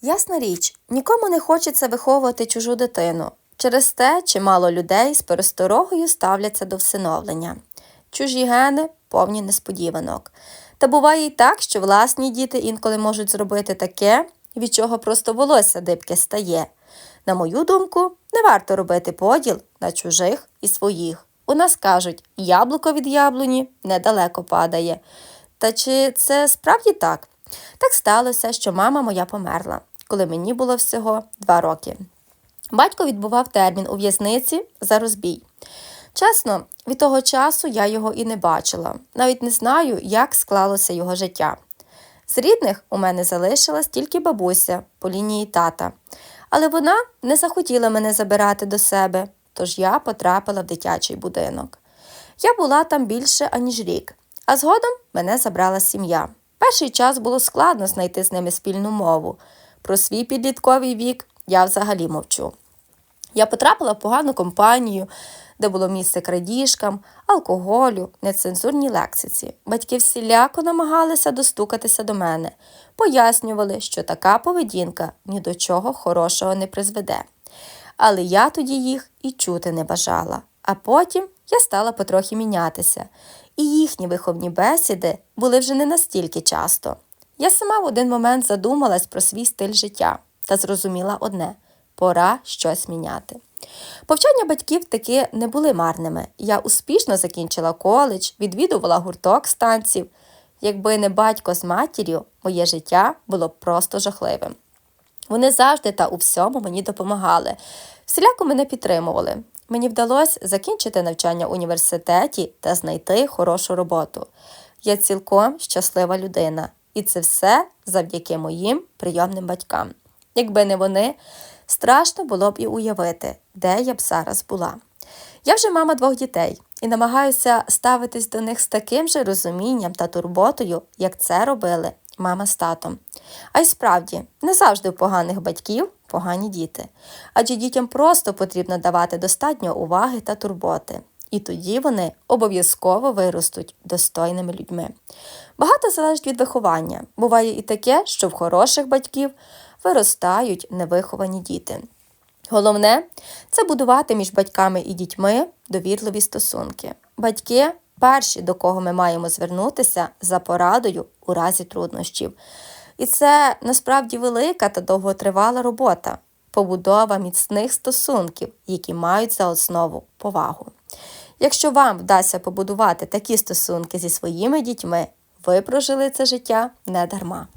Ясна річ, нікому не хочеться виховувати чужу дитину. Через те чимало людей з пересторогою ставляться до всиновлення. Чужі гени повні несподіванок. Та буває й так, що власні діти інколи можуть зробити таке, від чого просто волосся дибке стає. На мою думку, не варто робити поділ на чужих і своїх. У нас кажуть, яблуко від яблуні недалеко падає. Та чи це справді так? Так сталося, що мама моя померла, коли мені було всього два роки. Батько відбував термін у в'язниці за розбій. Чесно, від того часу я його і не бачила, навіть не знаю, як склалося його життя. З рідних у мене залишилась тільки бабуся по лінії тата, але вона не захотіла мене забирати до себе, тож я потрапила в дитячий будинок. Я була там більше, аніж рік, а згодом мене забрала сім'я. Перший час було складно знайти з ними спільну мову. Про свій підлітковий вік я взагалі мовчу. Я потрапила в погану компанію, де було місце крадіжкам, алкоголю, нецензурній лексиці. Батьки всіляко намагалися достукатися до мене, пояснювали, що така поведінка ні до чого хорошого не призведе. Але я тоді їх і чути не бажала. А потім я стала потрохи мінятися, і їхні виховні бесіди були вже не настільки часто. Я сама в один момент задумалась про свій стиль життя та зрозуміла одне пора щось міняти. Повчання батьків таки не були марними. Я успішно закінчила коледж, відвідувала гурток станців. Якби не батько з матір'ю, моє життя було б просто жахливим. Вони завжди та у всьому мені допомагали, всіляко мене підтримували. Мені вдалося закінчити навчання в університеті та знайти хорошу роботу. Я цілком щаслива людина, і це все завдяки моїм прийомним батькам. Якби не вони, страшно було б і уявити, де я б зараз була. Я вже мама двох дітей і намагаюся ставитись до них з таким же розумінням та турботою, як це робили мама з татом. А й справді, не завжди у поганих батьків погані діти, адже дітям просто потрібно давати достатньо уваги та турботи. І тоді вони обов'язково виростуть достойними людьми. Багато залежить від виховання. Буває і таке, що в хороших батьків виростають невиховані діти. Головне це будувати між батьками і дітьми довірливі стосунки. Батьки перші, до кого ми маємо звернутися за порадою у разі труднощів. І це насправді велика та довготривала робота, побудова міцних стосунків, які мають за основу повагу. Якщо вам вдасться побудувати такі стосунки зі своїми дітьми, ви прожили це життя не дарма.